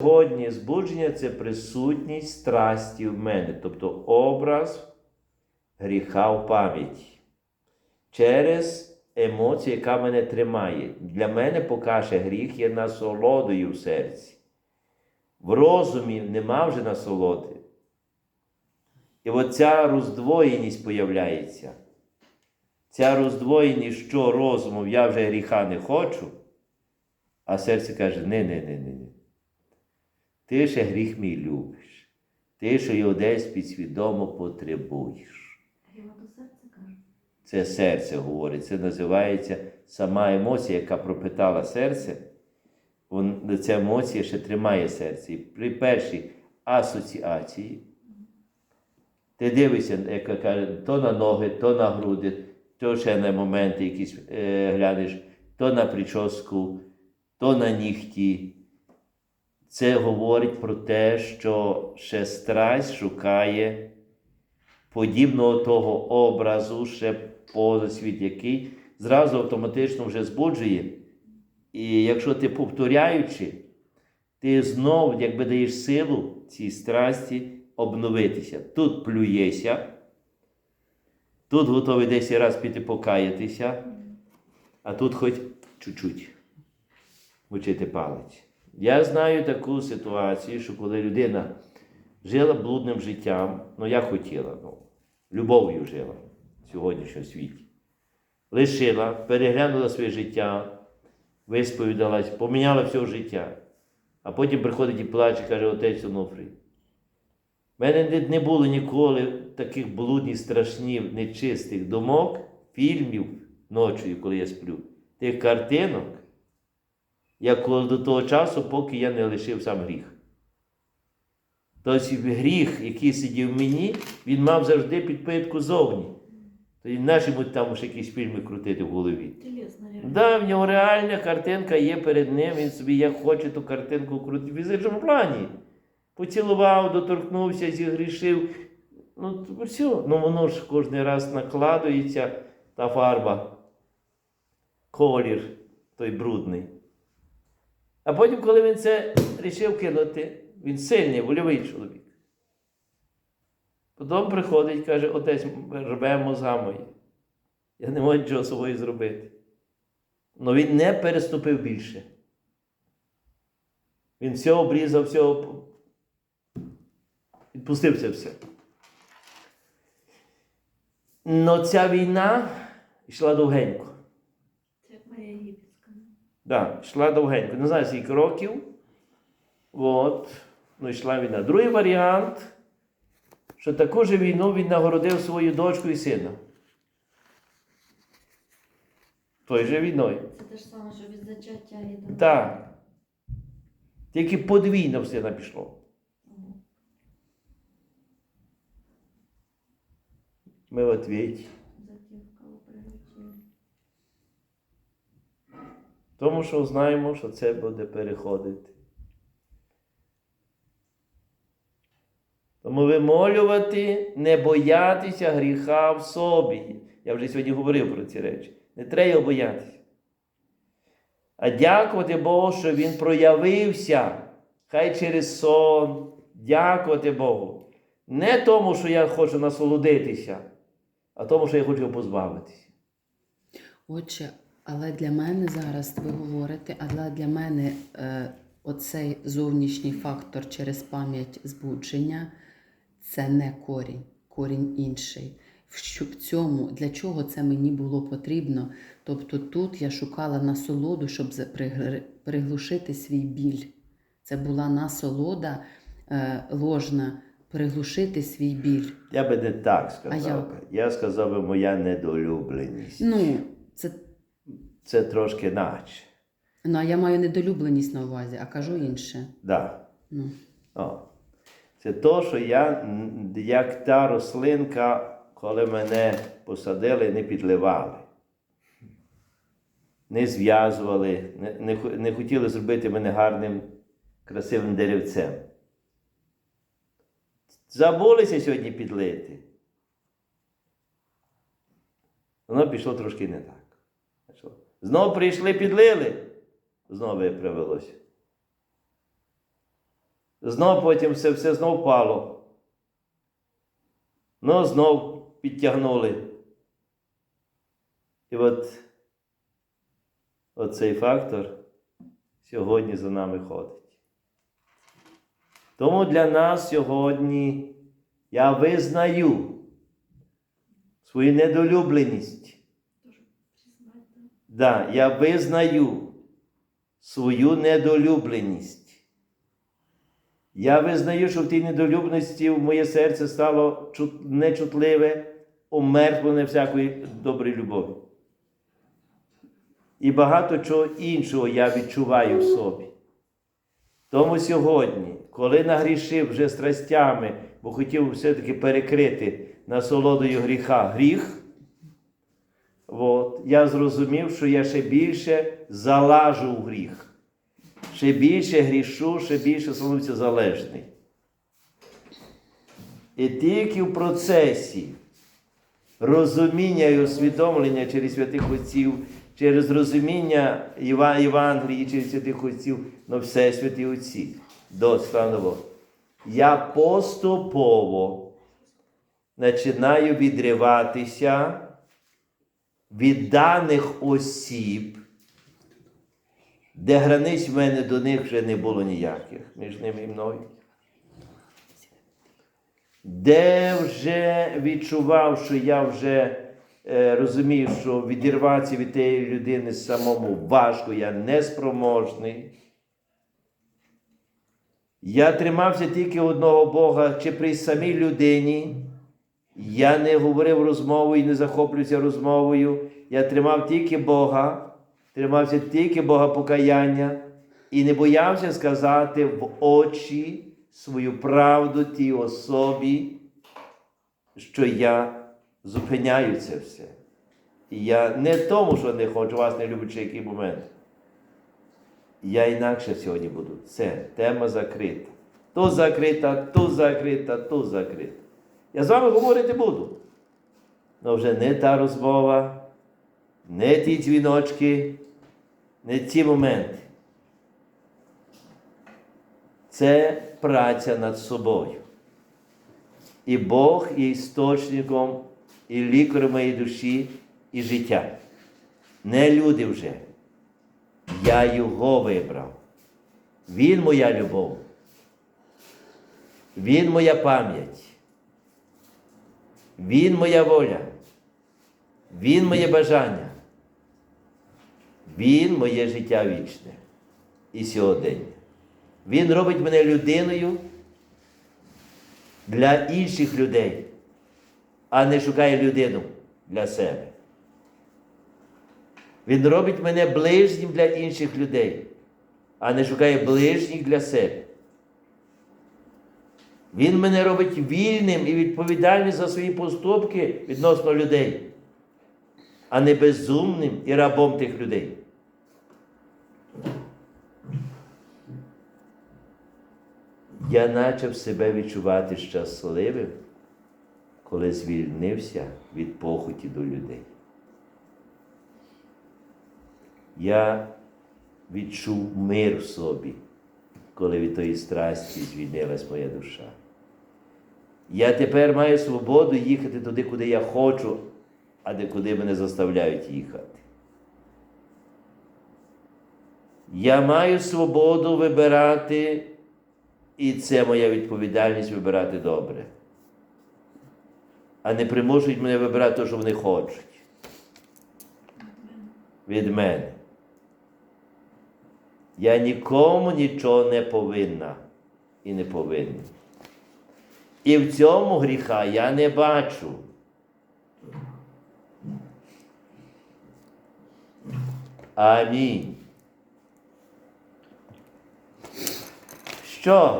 Сьогодні збудження це присутність страсті в мене, тобто образ гріха в пам'яті. Через емоцію, яка мене тримає. Для мене покаже гріх є насолодою в серці. В розумі нема вже насолоди. І оця роздвоєність появляється. Ця роздвоєність, що розумом я вже гріха не хочу, а серце каже: не, не, не, не, не. Ти ще гріх мій любиш. Ти ще його десь підсвідомо потребуєш. Це серце говорить. Це називається сама емоція, яка пропитала серце. Ця емоція ще тримає серце. І при першій асоціації ти дивишся, як каже, то на ноги, то на груди, то ще на моменти якісь е, глянеш, то на прическу, то на нігті. Це говорить про те, що ще страсть шукає подібного того образу, ще поза світ, який зразу автоматично вже збуджує. І якщо ти повторяючи, ти знов якби даєш силу цій страсті обновитися. Тут плюєшся, тут готовий десь раз піти покаятися, а тут хоч чуть-чуть мочити палець. Я знаю таку ситуацію, що коли людина жила блудним життям, ну як хотіла, ну, любов'ю жила в сьогоднішньому світі. Лишила, переглянула своє життя, висповідалась, поміняла все життя. А потім приходить і плаче, каже отець Онуфрій. У мене не, було ніколи таких блудних, страшних, нечистих думок, фільмів ночою, коли я сплю, тих картинок, як коли до того часу, поки я не лишив сам гріх. Тобто гріх, який сидів в мені, він мав завжди підпитку зовні. Тоді наші будуть там ще якісь фільми крутити в голові. Да, в нього реальна картинка є перед ним, він собі як хоче ту картинку крутити в фізичному плані. Поцілував, доторкнувся, зігрішив. Ну, все. Ну воно ж кожен раз накладується та фарба, колір той брудний. А потім, коли він це рішив кинути, він сильний, вольовий чоловік. Потім приходить, каже, отець рве мозга мої. Я не можу нічого собою зробити. Але він не переступив більше. Він все обрізав, все оп- відпустив це все. Но ця війна йшла довгенько. Це як моя єгипетська. Да, йшла довгенько. Не знаю, скільки років. От. Ну, йшла війна. Другий варіант, що таку же війну він нагородив свою дочку і сина. Той же війною. Це те ж саме, що від зачаття і до. Так. Тільки подвійно в сина пішло. Ми в отвіті. Тому що знаємо, що це буде переходити. Тому вимолювати, не боятися гріха в собі. Я вже сьогодні говорив про ці речі. Не треба його боятися. А дякувати Богу, що Він проявився. Хай через сон. Дякувати Богу. Не тому, що я хочу насолодитися, а тому, що я хочу позбавитися. Отже, але для мене зараз ви говорите, але для мене е, оцей зовнішній фактор через пам'ять збудження це не корінь, корінь інший. Що в цьому, для чого це мені було потрібно? Тобто тут я шукала насолоду, щоб приглушити свій біль. Це була насолода е, ложна, приглушити свій біль. Я би не так сказав. як? би. Я сказав би моя недолюбленість. Ну, це Це трошки наче. ну, а я маю недолюбленість на увазі, а кажу інше. Да. Ну. О. Це то, що я, як та рослинка, коли мене посадили, не підливали. Не зв'язували, не, не, не хотіли зробити мене гарним, красивим деревцем. Забулися сьогодні підлити. Воно пішло трошки не так. Знову прийшли, підлили, знову виправилося. Знов потім все, все знов впало. Ну, знов підтягнули. І от оцей фактор сьогодні за нами ходить. Тому для нас сьогодні я визнаю свою недолюбленість. Да, я визнаю свою недолюбленість. Я визнаю, що в тій недолюбленості в моє серце стало чут- нечутливе, омертвлене всякої доброї любові. І багато чого іншого я відчуваю в собі. Тому сьогодні, коли нагрішив вже страстями, бо хотів все-таки перекрити насолодою гріха гріх, От, я зрозумів, що я ще більше залажу в гріх. Ще більше грішу, ще більше становлюся залежний. І тільки в процесі розуміння і усвідомлення через святих отців, через розуміння Єва- Євангелії через святих отців, ну все святі отці до станово, я поступово починаю відриватися від даних осіб, де границь в мене до них вже не було ніяких між ними і мною. Де вже відчував, що я вже е, розумію, що відірватися від тієї людини самому важко, я неспроможний. Я тримався тільки одного Бога, чи при самій людині. Я не говорив розмовою і не захоплювався розмовою. Я тримав тільки Бога, тримався тільки Бога покаяння і не боявся сказати в очі свою правду тій особі, що я зупиняю це все. Я не тому, що не хочу вас не люблячи який момент. Я інакше сьогодні буду. Це тема закрита. То закрита, то закрита, то закрита. Я з вами говорити буду. Але вже не та розмова, не ті дзвіночки, не ці моменти. Це праця над собою. І Бог є істочником, і лікарем моєї душі і життя. Не люди вже. Я його вибрав. Він моя любов. Він моя пам'ять. Він моя воля. Він моє бажання. Він моє життя вічне і сьогодення. Він робить мене людиною для інших людей, а не шукає людину для себе. Він робить мене ближнім для інших людей, а не шукає ближніх для себе. Він мене робить вільним і відповідальним за свої поступки відносно людей, а не безумним і рабом тих людей. Я почав себе відчувати щасливим, коли звільнився від похоті до людей. Я відчув мир в собі, коли від тої страсті звільнилась моя душа. Я тепер маю свободу їхати туди, куди я хочу, а не куди мене заставляють їхати. Я маю свободу вибирати, і це моя відповідальність вибирати добре. А не примушують мене вибирати те, що вони хочуть від мене. Я нікому нічого не повинна і не повинен. І в цьому гріха я не бачу. Амінь. Що?